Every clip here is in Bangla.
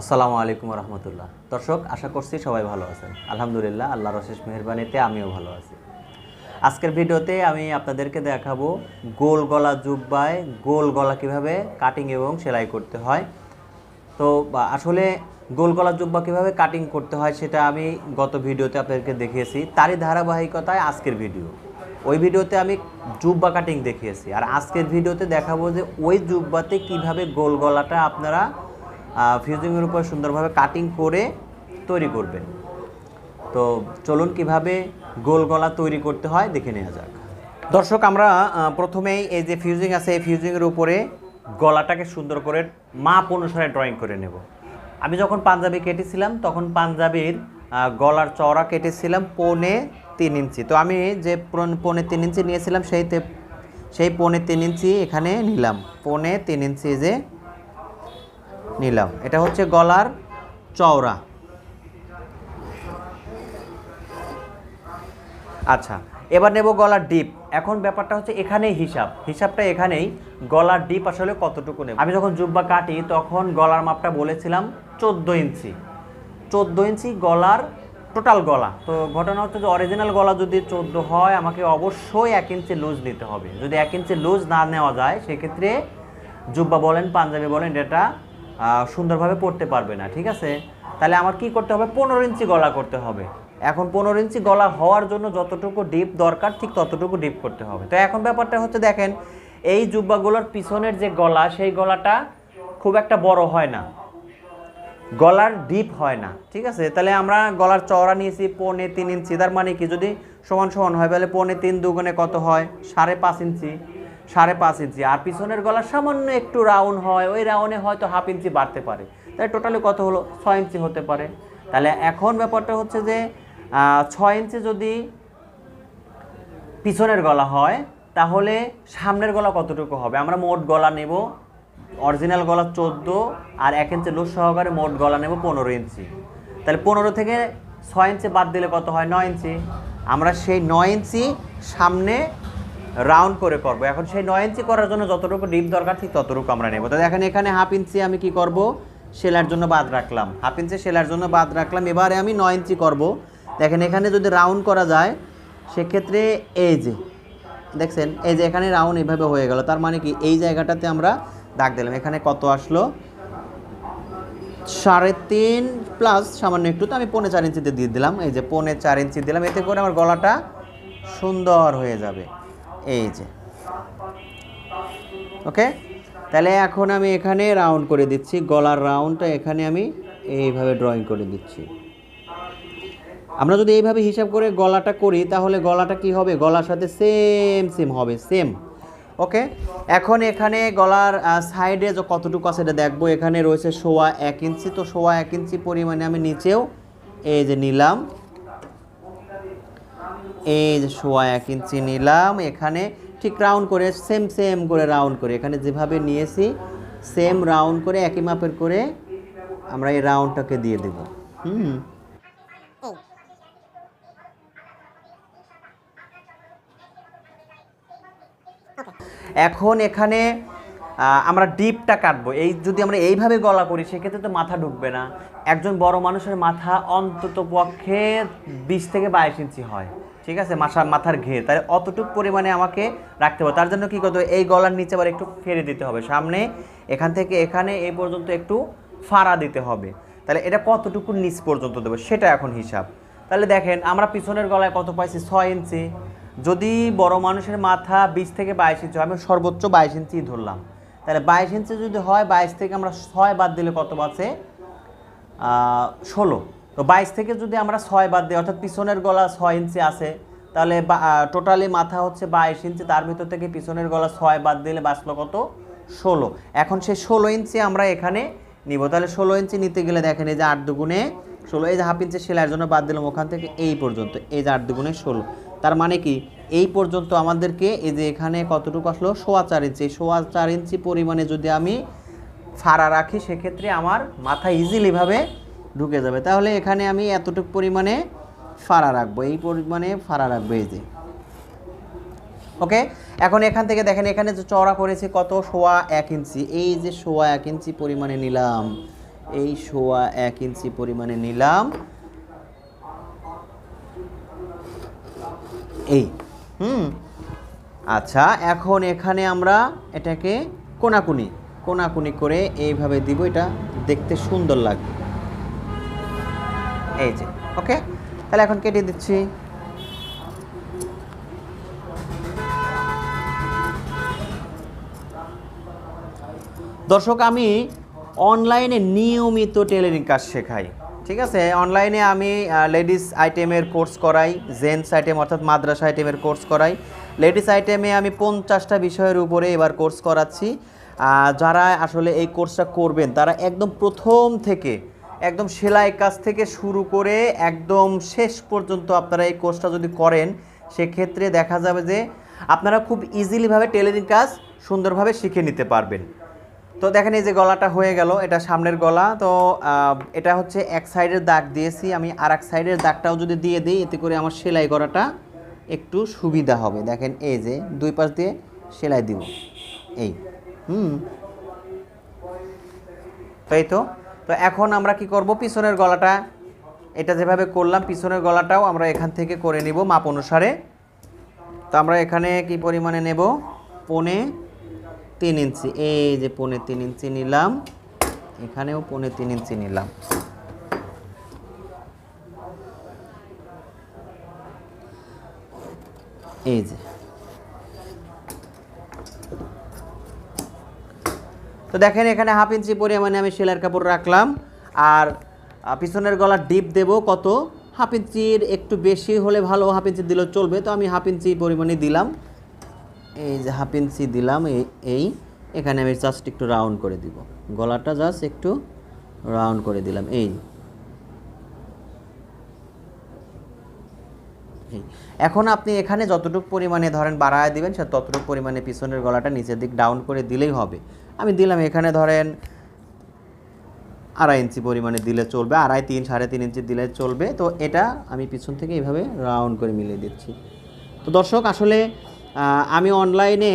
আসসালামু আলাইকুম রহমতুল্লাহ দর্শক, আশা করছি সবাই ভালো আছেন। আলহামদুলিল্লাহ, আল্লাহর অশেষ মেহরবানিতে আমিও ভালো আছি। আজকের ভিডিওতে আমি আপনাদেরকে দেখাবো গোল গলা জুব্বায় গোল গলা কীভাবে কাটিং এবং সেলাই করতে হয়। তো আসলে গোল গলা জুব্বা কীভাবে কাটিং করতে হয় সেটা আমি গত ভিডিওতে আপনাদেরকে দেখিয়েছি। তারই ধারাবাহিকতায় আজকের ভিডিও। ওই ভিডিওতে আমি জুব্বা কাটিং দেখিয়েছি। আর আজকের ভিডিওতে দেখাবো যে ওই জুব্বাতে কীভাবে গোল গলাটা আপনারা ফিউজিংয়ের উপর সুন্দরভাবে কাটিং করে তৈরি করবেন তো চলুন কীভাবে গোল গলা তৈরি করতে হয় দেখে নেওয়া যাক। দর্শক, আমরা প্রথমেই এই যে ফিউজিং আছে, এই ফিউজিংয়ের উপরে গলাটাকে সুন্দর করে মাপ অনুসারে ড্রয়িং করে নেব। আমি যখন পাঞ্জাবি কেটেছিলাম, তখন পাঞ্জাবির গলার চওড়া কেটেছিলাম পৌনে তিন ইঞ্চি। তো আমি যে পৌনে তিন ইঞ্চি নিয়েছিলাম সেইতে সেই পৌনে তিন ইঞ্চি এখানে নিলাম। পৌনে তিন ইঞ্চি যে নিলাম। এটা হচ্ছে গলার চওড়া। আচ্ছা এবার নেব গলার ডিপ। এখন ব্যাপারটা হচ্ছে এখানেই হিসাব। হিসাবটা এখানেই। গলার ডিপ আসলে কতটুকু নেব? আমি যখন জুব্বা কাটি, তখন গলার মাপটা বলেছিলাম চোদ্দ ইঞ্চি। চোদ্দ ইঞ্চি গলার টোটাল গলা। তো ঘটনা হচ্ছে যে অরিজিনাল গলা যদি চোদ্দ হয়, আমাকে অবশ্যই এক ইঞ্চি লুজ নিতে হবে। যদি এক ইঞ্চি লুজ না নেওয়া যায়, সেক্ষেত্রে জুব্বা বলেন, পাঞ্জাবি বলেন, এটা সুন্দরভাবে পড়তে পারবে না, ঠিক আছে? তাহলে আমার কি করতে হবে? পনেরো ইঞ্চি গলা করতে হবে। এখন পনেরো ইঞ্চি গলা হওয়ার জন্য যতটুকু ডিপ দরকার, ঠিক ততটুকু ডিপ করতে হবে। তো এখন ব্যাপারটা হচ্ছে, দেখেন, এই জুব্বাগুলোর পিছনের যে গলা, সেই গলাটা খুব একটা বড় হয় না। গলার ডিপ হয় না, ঠিক আছে? তাহলে আমরা গলার চওড়া নিয়েছি, পৌনে তিন ইঞ্চি। তার মানে কি? যদি সমান সমান হয়, তাহলে পৌনে তিন দুগুণে কত হয়? সাড়ে পাঁচ ইঞ্চি। সাড়ে পাঁচ ইঞ্চি। আর পিছনের গলা সামান্য একটু রাউন্ড হয়, ওই রাউন্ডে হয়তো হাফ ইঞ্চি বাড়তে পারে। তাহলে টোটালি কত হলো? ছয় ইঞ্চি হতে পারে। তাহলে এখন ব্যাপারটা হচ্ছে যে ছয় ইঞ্চি যদি পিছনের গলা হয়, তাহলে সামনের গলা কতটুকু হবে? আমরা মোট গলা নেব অরিজিনাল গলা চোদ্দ, আর এক ইঞ্চি লুজ সহকারে মোট গলা নেব পনেরো ইঞ্চি। তাহলে পনেরো থেকে ছয় ইঞ্চি বাদ দিলে কত হয়? নয় ইঞ্চি। আমরা সেই নয় ইঞ্চি সামনে রাউন্ড করে করব এখন সেই নয় ইঞ্চি করার জন্য যতটুকু ডিপ দরকার ঠিক ততটুকু আমরা নেব। তো দেখেন এখানে হাফ ইঞ্চি আমি কি করব? সেলার জন্য বাদ রাখলাম। হাফ ইঞ্চি সেলার জন্য বাদ রাখলাম। এবারে আমি নয় ইঞ্চি করব। দেখেন এখানে যদি রাউন্ড করা যায়, সেক্ষেত্রে এই যে, দেখছেন? এই যে এখানে রাউন্ড এইভাবে হয়ে গেল। তার মানে কি? এই জায়গাটাতে আমরা দাগ দিলাম। এখানে কত আসলো? সাড়ে তিন প্লাস সামান্য একটু তো আমি পৌনে চার ইঞ্চিতে দিয়ে দিলাম। এই যে পৌনে চার ইঞ্চি দিলাম। এতে করে আমার গলাটা সুন্দর হয়ে যাবে। এই যে। ওকে তাহলে এখন আমি এখানে রাউন্ড করে দিচ্ছি। গলার রাউন্ডটা এখানে আমি এইভাবে ড্রয়িং করে দিচ্ছি। আমরা যদি এইভাবে হিসাব করে গলাটা করি, তাহলে গলাটা কি হবে? গলার সাথে সেম সেম হবে সেম ওকে এখন এখানে গলার সাইডে যে কতটুকু আছে এটা দেখব। এখানে রয়েছে সোয়া এক ইঞ্চি। তো সোয়া এক ইঞ্চি পরিমাণে আমি নিচেও এই যে নিলাম। এই যে সোয়া এক ইঞ্চি নিলাম এখানে ঠিক রাউন্ড করে সেম সেম করে রাউন্ড করে। এখানে যেভাবে নিয়েছি সেম রাউন্ড করে একই মাপের করে আমরা এই রাউন্ডটাকে দিয়ে দেব। হুম। এখন এখানে আমরা ডিপটা কাটবো। এই যদি আমরা এইভাবে গলা করি সেক্ষেত্রে তো মাথা ঢুকবে না। একজন বড় মানুষের মাথা অন্তত পক্ষে বিশ থেকে বাইশ ইঞ্চি হয়। ঠিক আছে? মাথা মাথার ঘের তাহলে অতটুক পরিমাণে আমাকে রাখতে হবে। তার জন্য কী করতে হবে? এই গলার নিচে আবার একটু ফেরে দিতে হবে। সামনে, এখান থেকে এখানে এই পর্যন্ত একটু ফাড়া দিতে হবে। তাহলে এটা কতটুকু নিচ পর্যন্ত দেবো? সেটা এখন হিসাব। তাহলে দেখেন, আমরা পিছনের গলায় কত পাইছি? ছয় ইঞ্চি। যদি বড় মানুষের মাথা বিশ থেকে বাইশ ইঞ্চি আমি সর্বোচ্চ বাইশ ইঞ্চি ধরলাম। তাহলে বাইশ ইঞ্চি যদি হয়, বাইশ থেকে আমরা ছয় বাদ দিলে কত বাঁচে ষোলো। তো বাইশ থেকে যদি আমরা ছয় বাদ দিই, অর্থাৎ পিছনের গলা ছয় ইঞ্চি আছে, তাহলে টোটালি মাথা হচ্ছে বাইশ ইঞ্চি, তার ভিতর থেকে পিছনের গলা ছয় বাদ দিলে বাঁচলো কত? ষোলো। এখন সেই ষোলো ইঞ্চি আমরা এখানে নিব। তাহলে ষোলো ইঞ্চি নিতে গেলে দেখেন এই যে আট দুগুণে ষোলো, এই যে হাফ ইঞ্চি সেলাইয়ের জন্য বাদ দিলাম, ওখান থেকে এই পর্যন্ত, এই যে আট দুগুণে ষোলো। তার মানে কি? এই পর্যন্ত আমাদেরকে এই যে এখানে কতটুকু আসলো? সোয়া চার ইঞ্চি। সোয়া চার ইঞ্চি পরিমাণে যদি আমি ফাড়া রাখি, সেক্ষেত্রে আমার মাথা ইজিলিভাবে ঢুকে যাবে। তাহলে এখানে আমি এতটুকু পরিমাণে ফাড়া রাখব। এই পরিমাণে ফাড়া রাখব, এই যে। ওকে? এখন এখান থেকে দেখেন, এখানে যে চওড়া করেছে কত? সোয়া এক ইঞ্চি। এই যে সোয়া এক ইঞ্চি পরিমাণে নিলাম। এই সোয়া এক ইঞ্চি পরিমাণে নিলাম। এই, হুম? আচ্ছা এখন এখানে আমরা এটাকে কোনাকুনি কোনাকুনি করে এইভাবে দিব। এটা দেখতে সুন্দর লাগবে। এই যে ওকে তাহলে এখন কেটে দিচ্ছি। দর্শক, আমি অনলাইনে নিয়মিত টেলারিং কাজ শেখাই, ঠিক আছে? অনলাইনে আমি লেডিস আইটেমের কোর্স করাই জেন্টস আইটেম অর্থাৎ মাদ্রাসা আইটেমের কোর্স করাই। লেডিস আইটেমে আমি পঞ্চাশটা বিষয়ের উপরে এবার কোর্স করাচ্ছি। যারা আসলে এই কোর্সটা করবেন, তারা একদম প্রথম থেকে একদম সেলাই কাজ থেকে শুরু করে একদম শেষ পর্যন্ত আপনারা এই কোর্সটা যদি করেন, সেক্ষেত্রে দেখা যাবে যে আপনারা খুব ইজিলিভাবে টেলারিং কাজ সুন্দরভাবে শিখে নিতে পারবেন। তো দেখেন এই যে গলাটা হয়ে গেল, এটা সামনের গলা। তো এটা হচ্ছে এক সাইডের দাগ দিয়েছি, আমি আর এক সাইডের দাগটাও যদি দিয়ে দিই, এতে করে আমার সেলাই করাটা একটু সুবিধা হবে। দেখেন এই যে দুই পাশ দিয়ে সেলাই দিব। এই, হুম। তাই তো তো এখন আমরা কি করব? পিছনের গলাটা, এটা যেভাবে করলাম, পিছনের গলাটাও আমরা এখান থেকে করে নিব মাপ অনুসারে। তো আমরা এখানে কি পরিমাণে নেব? পনে তিন ইঞ্চি। এই যে পনে তিন ইঞ্চি নিলাম। এখানেও পনে তিন ইঞ্চি নিলাম। এই যে। তো দেখেন এখানে হাফ ইঞ্চি পরিমাণে আমি সেলাইয়ের কাপড় রাখলাম। আর পিছনের গলার ডিপ দেব কত? হাফ ইঞ্চির একটু বেশি হলে ভালো, হাফ ইঞ্চি দিলেও চলবে। তো আমি হাফ ইঞ্চি পরিমাণে দিলাম। এই যে হাফ ইঞ্চি দিলাম, এই এখানে আমি জাস্ট একটু রাউন্ড করে দিব। গলাটা জাস্ট একটু রাউন্ড করে দিলাম, এই। এখন আপনি এখানে যতটুকু পরিমাণে ধরেন বাড়ায় দিবেন, সে ততটুকু পরিমাণে পিছনের গলাটা নিচের দিক ডাউন করে দিলেই হবে। আমি দিলাম এখানে ধরেন আড়াই ইঞ্চি পরিমাণে দিলে চলবে, আড়াই তিন, সাড়ে তিন ইঞ্চি দিলে চলবে। তো এটা আমি পিছন থেকে এইভাবে রাউন্ড করে মিলিয়ে দিচ্ছি। তো দর্শক, আসলে আমি অনলাইনে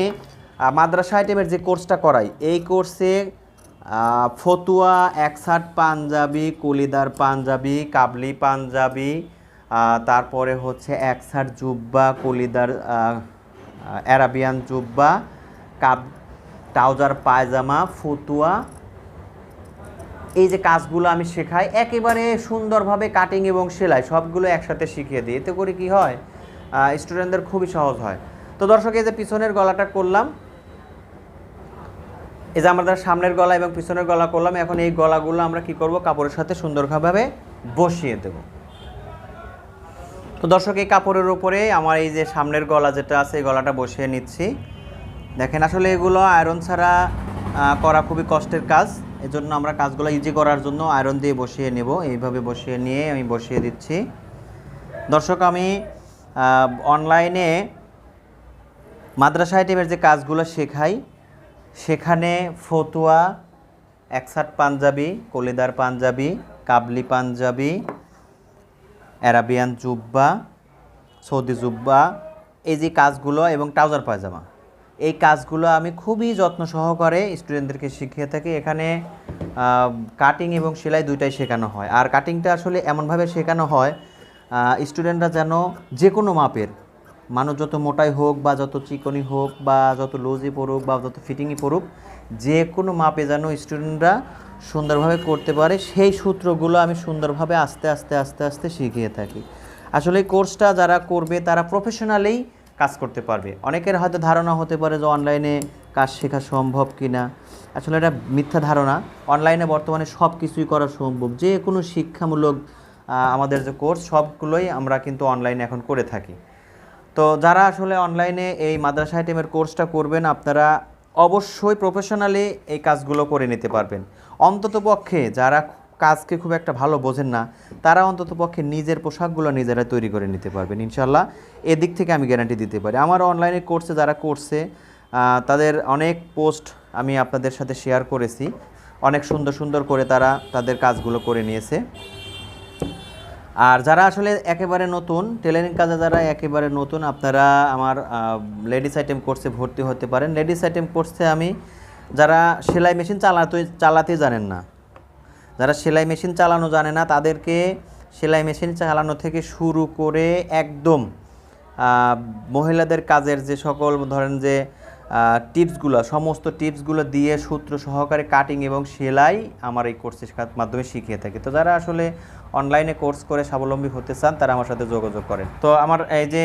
মাদ্রাসা আইটেমের যে কোর্সটা করাই, এই কোর্সে ফতুয়া, একসাট পাঞ্জাবি, কুলিদার পাঞ্জাবি, কাবলি পাঞ্জাবি তারপরে হচ্ছে একসাট জুব্বা, কুলিদার অ্যারাবিয়ান জুব্বা, কাব ট্রাউজার, পায়জামা, ফতুয়া। এই যে কাজগুলো আমি শেখাই, একেবারে সুন্দরভাবে কাটিং এবং সেলাই, সবগুলো একসাথে শিখিয়ে দিই। এতে করে কি হয় স্টুডেন্টদের খুবই সহজ হয়। তো দর্শক, এই যে পিছনের গলাটা করলাম, এই যে আমাদের সামনের গলা এবং পিছনের গলা করলাম, এখন এই গলাগুলো আমরা কি করব, কাপড়ের সাথে সুন্দরভাবে বসিয়ে দেব। তো দর্শক, এই কাপড়ের উপরে আমার এই যে সামনের গলা যেটা আছে, এই গলাটা বসিয়ে নিচ্ছি। দেখেন, আসলে এগুলো আয়রন ছাড়া করা খুবই কষ্টের কাজ। এজন্য আমরা কাজগুলো ইজি করার জন্য আয়রন দিয়ে বসিয়ে নেব। এইভাবে বসিয়ে নিয়ে আমি বসিয়ে দিচ্ছি। দর্শক, আমি অনলাইনে মাদ্রাসা আইটেমের যে কাজগুলো শেখাই, সেখানে ফতুয়া, একসাট পাঞ্জাবি, কলিদার পাঞ্জাবি, কাবলি পাঞ্জাবি, অ্যারাবিয়ান জুব্বা, সৌদি জুব্বা, এই যে কাজগুলো এবং ট্রাউজার পায়জামা। এই কাজগুলো আমি খুবই যত্ন সহকারে স্টুডেন্টদেরকে শিখিয়ে থাকি। এখানে কাটিং এবং সেলাই দুইটাই শেখানো হয়। আর কাটিংটা আসলে এমনভাবে শেখানো হয় স্টুডেন্টরা যেন যে কোনো মাপের, মানুষ যত মোটাই হোক বা যত চিকনি হোক বা যত লুজই পড়ুক বা যত ফিটিংই পড়ুক যে কোনো মাপে যেন স্টুডেন্টরা সুন্দরভাবে করতে পারে, সেই সূত্রগুলো আমি সুন্দরভাবে আস্তে আস্তে আস্তে আস্তে শিখিয়ে থাকি। আসলে কোর্সটা যারা করবে, তারা প্রফেশনালেই কাজ করতে পারবে। অনেকের হয়তো ধারণা হতে পারে যে অনলাইনে কাজ শেখা সম্ভব কি না আসলে এটা মিথ্যা ধারণা। অনলাইনে বর্তমানে সব কিছুই করা সম্ভব। যে কোনো শিক্ষামূলক আমাদের যে কোর্স, সবগুলোই আমরা কিন্তু অনলাইনে এখন করে থাকি। তো যারা আসলে অনলাইনে এই মাদ্রাসা আইটেমের কোর্সটা করবেন, আপনারা অবশ্যই প্রফেশনালি এই কাজগুলো করে নিতে পারবেন। অন্তত পক্ষে যারা কাজকে খুব একটা ভালো বোঝেন না, তারা অন্তত পক্ষে নিজের পোশাকগুলো নিজেরা তৈরি করে নিতে পারবেন ইনশাল্লাহ এদিক থেকে আমি গ্যারান্টি দিতে পারি। আমার অনলাইনে কোর্সে যারা করছে তাদের অনেক পোস্ট আমি আপনাদের সাথে শেয়ার করেছি। অনেক সুন্দর সুন্দর করে তারা তাদের কাজগুলো করে নিয়েছে। আর যারা আসলে একেবারে নতুন টেলারিং কাজে যারা একেবারে নতুন, আপনারা আমার লেডিস আইটেম কোর্সে ভর্তি হতে পারেন। লেডিস আইটেম কোর্সে আমি যারা সেলাই মেশিন চালাতে চালাতে জানেন না যারা সেলাই মেশিন চালানো জানে না, তাদেরকে সেলাই মেশিন চালানো থেকে শুরু করে একদম মহিলাদের কাজের যে সকল, ধরেন যে টিপসগুলো, সমস্ত টিপসগুলো দিয়ে সূত্র সহকারে কাটিং এবং সেলাই আমার এই কোর্সের মাধ্যমে শিখিয়ে থাকি। তো যারা আসলে অনলাইনে কোর্স করে স্বাবলম্বী হতে চান, তারা আমার সাথে যোগাযোগ করেন। তো আমার এই যে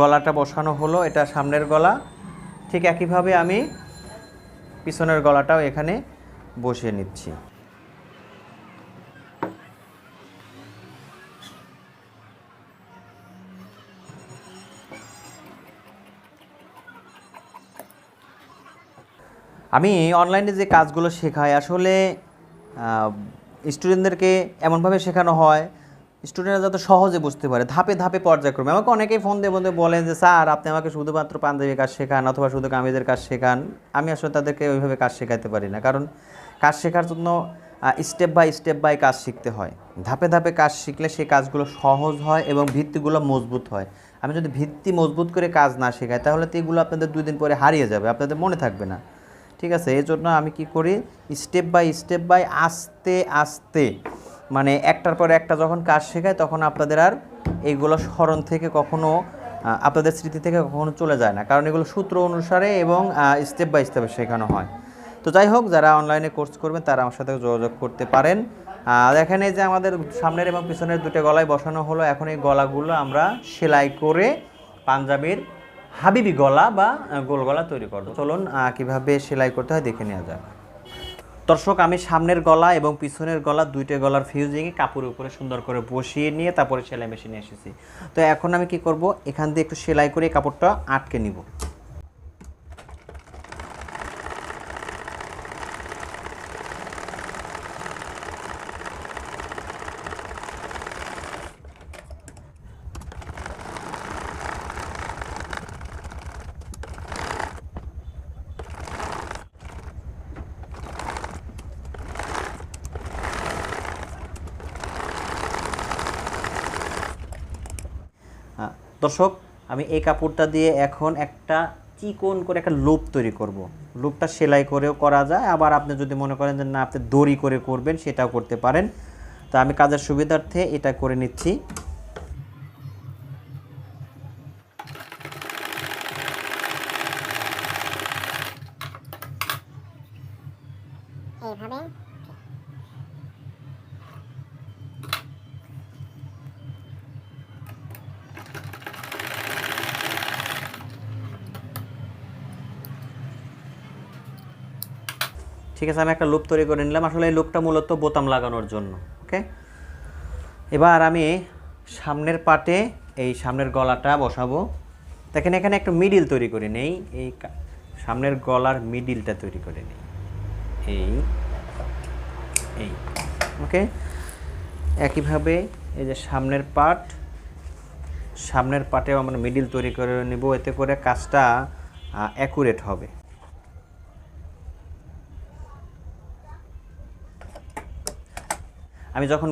গলাটা বসানো হলো, এটা সামনের গলা, ঠিক একইভাবে আমি পিছনের গলাটাও এখানে বসিয়ে নিচ্ছি। আমি অনলাইনে যে কাজগুলো শেখাই, আসলে স্টুডেন্টদেরকে এমনভাবে শেখানো হয় স্টুডেন্টরা যাতে সহজে বুঝতে পারে, ধাপে ধাপে পর্যায়ক্রমে। আমাকে অনেকেই ফোন দিয়ে বলতে বলেন যে, স্যার, আপনি আমাকে শুধুমাত্র পাঞ্জাবি কাজ শেখান অথবা শুধু কামিজের কাজ শেখান। আমি আসলে তাদেরকে ওইভাবে কাজ শেখাতে পারি না। কারণ, কাজ শেখার জন্য স্টেপ বাই স্টেপ বাই কাজ শিখতে হয়। ধাপে ধাপে কাজ শিখলে সেই কাজগুলো সহজ হয় এবং ভিত্তিগুলো মজবুত হয়। আমি যদি ভিত্তি মজবুত করে কাজ না শেখাই, তাহলে তো এগুলো আপনাদের দুই দিন পরে হারিয়ে যাবে, আপনাদের মনে থাকবে না। ঠিক আছে? এই জন্য আমি কি করি? স্টেপ বাই স্টেপ বাই আস্তে আস্তে মানে একটার পর একটা যখন কাজ শেখায় তখন আপনাদের আর এইগুলো স্মরণ থেকে কখনো আপনাদের স্মৃতি থেকে কখনো চলে যায় না। কারণ এগুলো সূত্র অনুসারে এবং স্টেপ বাই স্টেপে শেখানো হয়। তো যাই হোক, যারা অনলাইনে কোর্স করবেন, তারা আমার সাথে যোগাযোগ করতে পারেন। দেখেন এই যে আমাদের সামনের এবং পিছনের দুটো গলায় বসানো হলো। এখন এই গলাগুলো আমরা সেলাই করে পাঞ্জাবির হাবিবি গলা বা গোল গলা তৈরি করব চলুন কীভাবে সেলাই করতে হয় দেখে নেওয়া যাক। দর্শক আমি সামনের গলা এবং পিছনের গলা দুইটা গলার ফিউজিংয়ে কাপড়ের উপরে সুন্দর করে বসিয়ে নিয়ে তারপরে সেলাই মেশিনে এসেছি। তো এখন আমি কি করব? এখান দিয়ে একটু সেলাই করে কাপড়টা আটকে নিব। দর্শক, আমি এই কাপড়টা দিয়ে এখন একটা চিকন করে একটা লুপ তৈরি করব। লুপটা সেলাই করেও করা যায়, আবার আপনি যদি মনে করেন যে না, আপনি দড়ি করে করবেন, সেটাও করতে পারেন তো আমি কাজের সুবিধার্থে এটা করে নিচ্ছি এইভাবে ঠিক আছে, আমি একটা লুপ তৈরি করে নিলাম। আসলে এই লুপটা মূলত বোতাম লাগানোর জন্য ওকে এবার আমি সামনের পাটে এই সামনের গলাটা বসাবো। দেখেন, এখানে একটা মিডিল তৈরি করে নেই, এই সামনের গলার মিডিলটা তৈরি করে নেই। এই এই ওকে একইভাবে এই যে সামনের পাট, সামনের পাটেও আমরা মিডিল তৈরি করে নেব। এতে করে কাজটা অ্যাকুরেট হবে। আমি যখন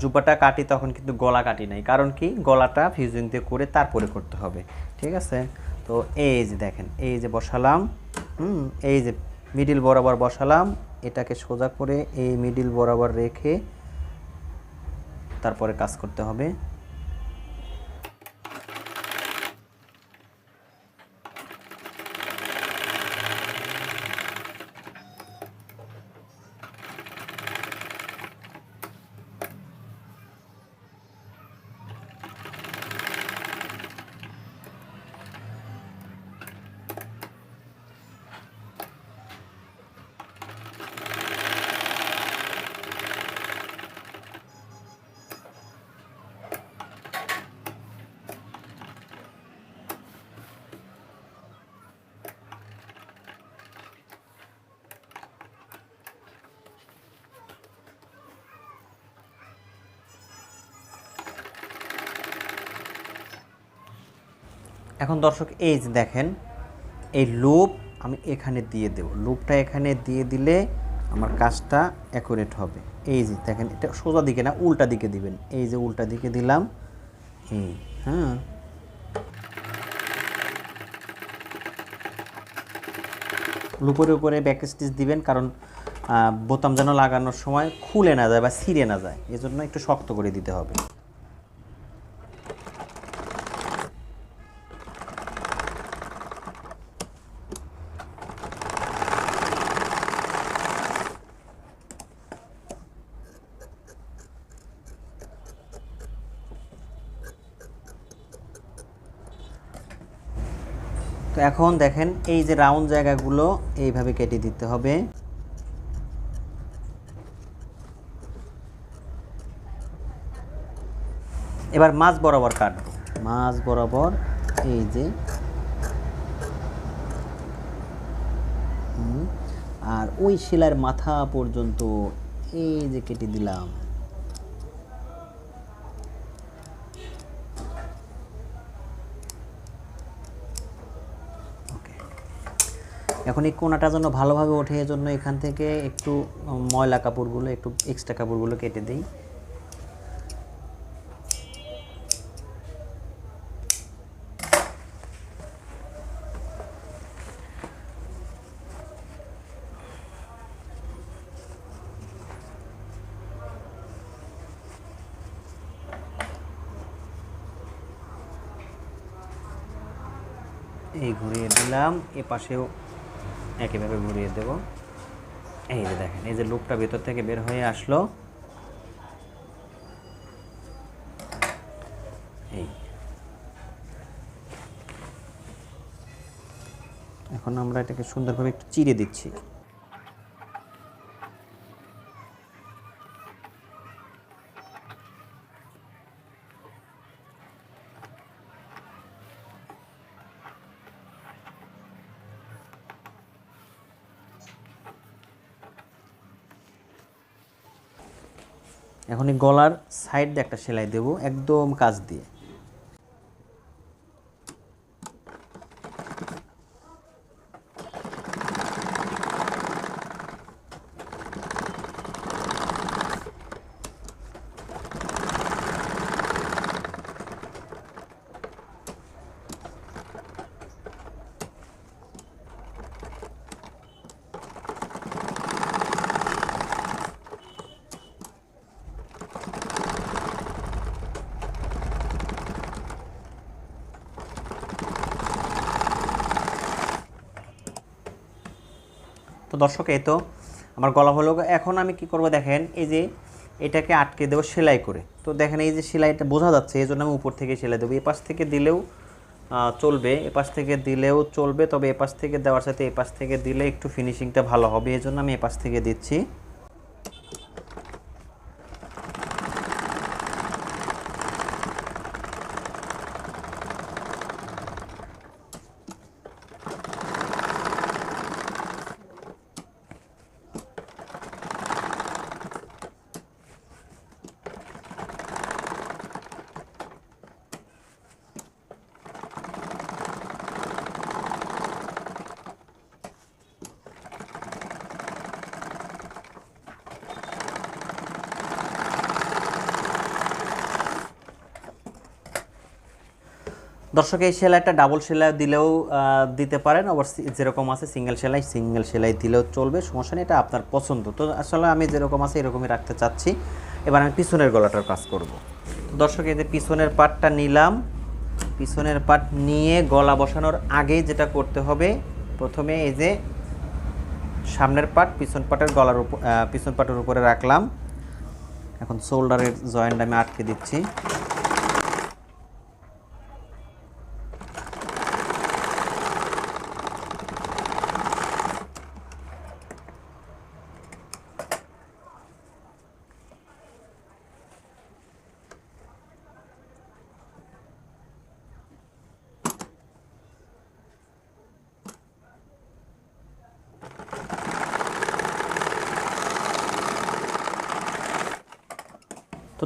জুব্বাটা কাটি তখন কিন্তু গলা কাটি নাই। কারণ কি? গলাটা ফিউজিং দিয়ে করে তারপরে করতে হবে। ঠিক আছে? তো এই যে দেখেন, এই যে বসালাম, হুম, এই যে মিডিল বরাবর বসালাম, এটাকে সোজা করে এই মিডিল বরাবর রেখে তারপরে কাজ করতে হবে। এখন দর্শক, এই যে দেখেন, এই লুপ আমি এখানে দিয়ে দেব। লুপটা এখানে দিয়ে দিলে আমার কাজটা অ্যাকুরেট হবে। এই যে দেখেন, এটা সোজা দিকে না, উল্টা দিকে দিবেন। এই যে উল্টা দিকে দিলাম, এই হ্যাঁ। লুপের উপরে ব্যাক স্টিচ দিবেন, কারণ বোতাম যেন লাগানোর সময় খুলে না যায় বা ছিঁড়ে না যায়, এজন্য একটু শক্ত করে দিতে হবে। এখন দেখেন এই যে রাউন্ড জায়গাগুলো এইভাবে কেটে দিতে হবে। এবার মাছ বরাবর কাটবো। মাছ বরাবর এই যে আর ওই শিলার মাথা পর্যন্ত এই যে কেটে দিলাম ওকে এখন এই কোনাটা যেন ভালোভাবে ওঠে, এজন্য এখান থেকে একটু ময়লা কাপড়গুলো, একটু এক্সট্রা কাপড়গুলো কেটে দিই। এই ঘুরিয়ে দিলাম এ পাশেও একইভাবে ঘুরিয়ে দেব। এই যে দেখেন, এই যে লুকটা ভেতর থেকে বের হয়ে আসলো। এই। এখন আমরা এটাকে সুন্দরভাবে একটু চিড়ে দিচ্ছি। এখন এই গলার সাইড দিয়ে একটা সেলাই দেব একদম কাজ দিয়ে। তো দর্শক, এই তো আমার গলা হলো এখন আমি কি করব দেখেন, এই যে এটাকে আটকে দেবো সেলাই করে। তো দেখেন, এই যে সেলাইটা বোঝা যাচ্ছে, এই জন্য আমি উপর থেকে সেলাই দেবো। এপাশ থেকে দিলেও চলবে, এপাশ থেকে দিলেও চলবে, তবে এপাশ থেকে দেওয়ার সাথে এপাশ থেকে দিলে একটু ফিনিশিংটা ভালো হবে, এই জন্য আমি এপাশ থেকে দিচ্ছি। দর্শক, এই সেলাইটা ডাবল সেলাই দিলেও দিতে পারেন। আবার যেরকম আছে সিঙ্গেল সেলাই সিঙ্গেল সেলাই দিলেও চলবে, সমস্যা নেই, এটা আপনার পছন্দ। তো আসলে আমি যেরকম আছে এরকমই রাখতে চাচ্ছি। এবার আমি পিছনের গলাটার কাজ করব। দর্শক, এই যে পিছনের পাটটা নিলাম। পিছনের পাট নিয়ে গলা বসানোর আগে যেটা করতে হবে, প্রথমে এই যে সামনের পাট পিছন পাটের গলার উপর পিছন পাটের উপরে রাখলাম। এখন শোল্ডারের জয়েন্ট আমি আটকে দিচ্ছি।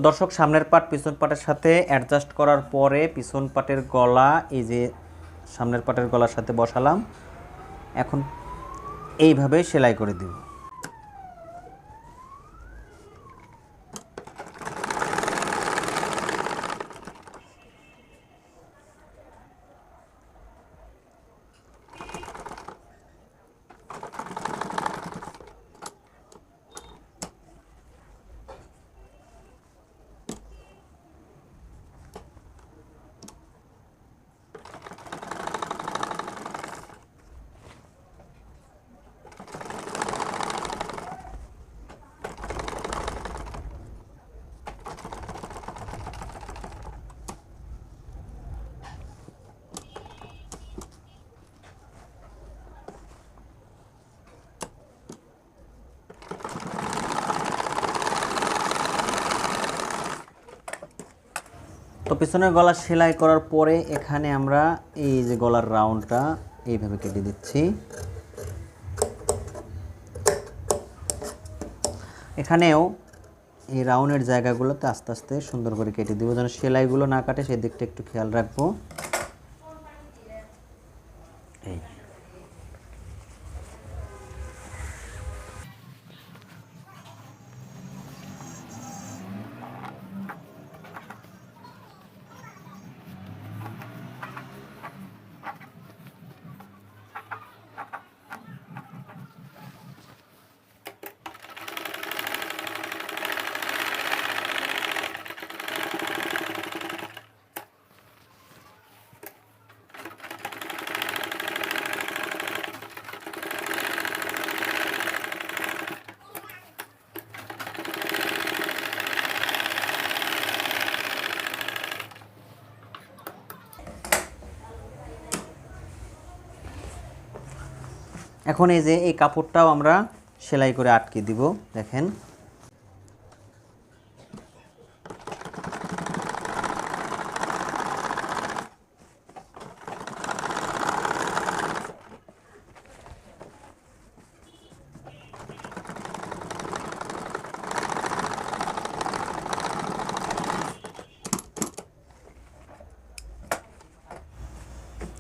দর্শক, সামনের পাট, পিছন পাটের সাথে অ্যাডজাস্ট করার পরে পিছন পাটের গলা, এই যে সামনের পাটের গলার সাথে বসালাম। এখন এইভাবে সেলাই করে দিব। তো পিছনের গলা সেলাই করার পরে এখানে আমরা এই যে গলার রাউন্ডটা এইভাবে কেটে দিচ্ছি। এখানেও এই রাউন্ডের জায়গাগুলোতে আস্তে আস্তে সুন্দর করে কেটে দিব, যেন সেলাইগুলো না কাটে সেদিকটা একটু খেয়াল রাখব। এখন এই যে এই কাপড়টাও আমরা সেলাই করে আটকে দিব, দেখেন।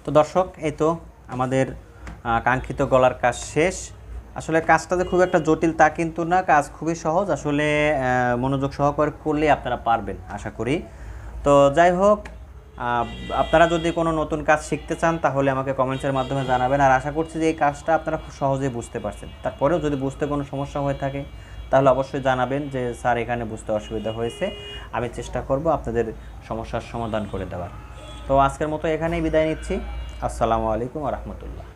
তো দর্শক, এই তো আমাদের কাঙ্ক্ষিত গলার কাজ শেষ। আসলে কাজটা যে খুব একটা জটিল তা কিন্তু না, কাজ খুবই সহজ। আসলে মনোযোগ সহকারে করলে আপনারা পারবেন, আশা করি। তো যাই হোক আপনারা যদি কোনো নতুন কাজ শিখতে চান, তাহলে আমাকে কমেন্টসের মাধ্যমে জানাবেন। আর আশা করছি যে এই কাজটা আপনারা খুব সহজেই বুঝতে পারছেন। তারপরেও যদি বুঝতে কোনো সমস্যা হয়ে থাকে, তাহলে অবশ্যই জানাবেন যে, স্যার, এখানে বুঝতে অসুবিধা হয়েছে। আমি চেষ্টা করব আপনাদের সমস্যার সমাধান করে দেওয়ার। তো আজকের মতো এখানেই বিদায় নিচ্ছি। আসসালামু আলাইকুম রহমতুল্লাহ।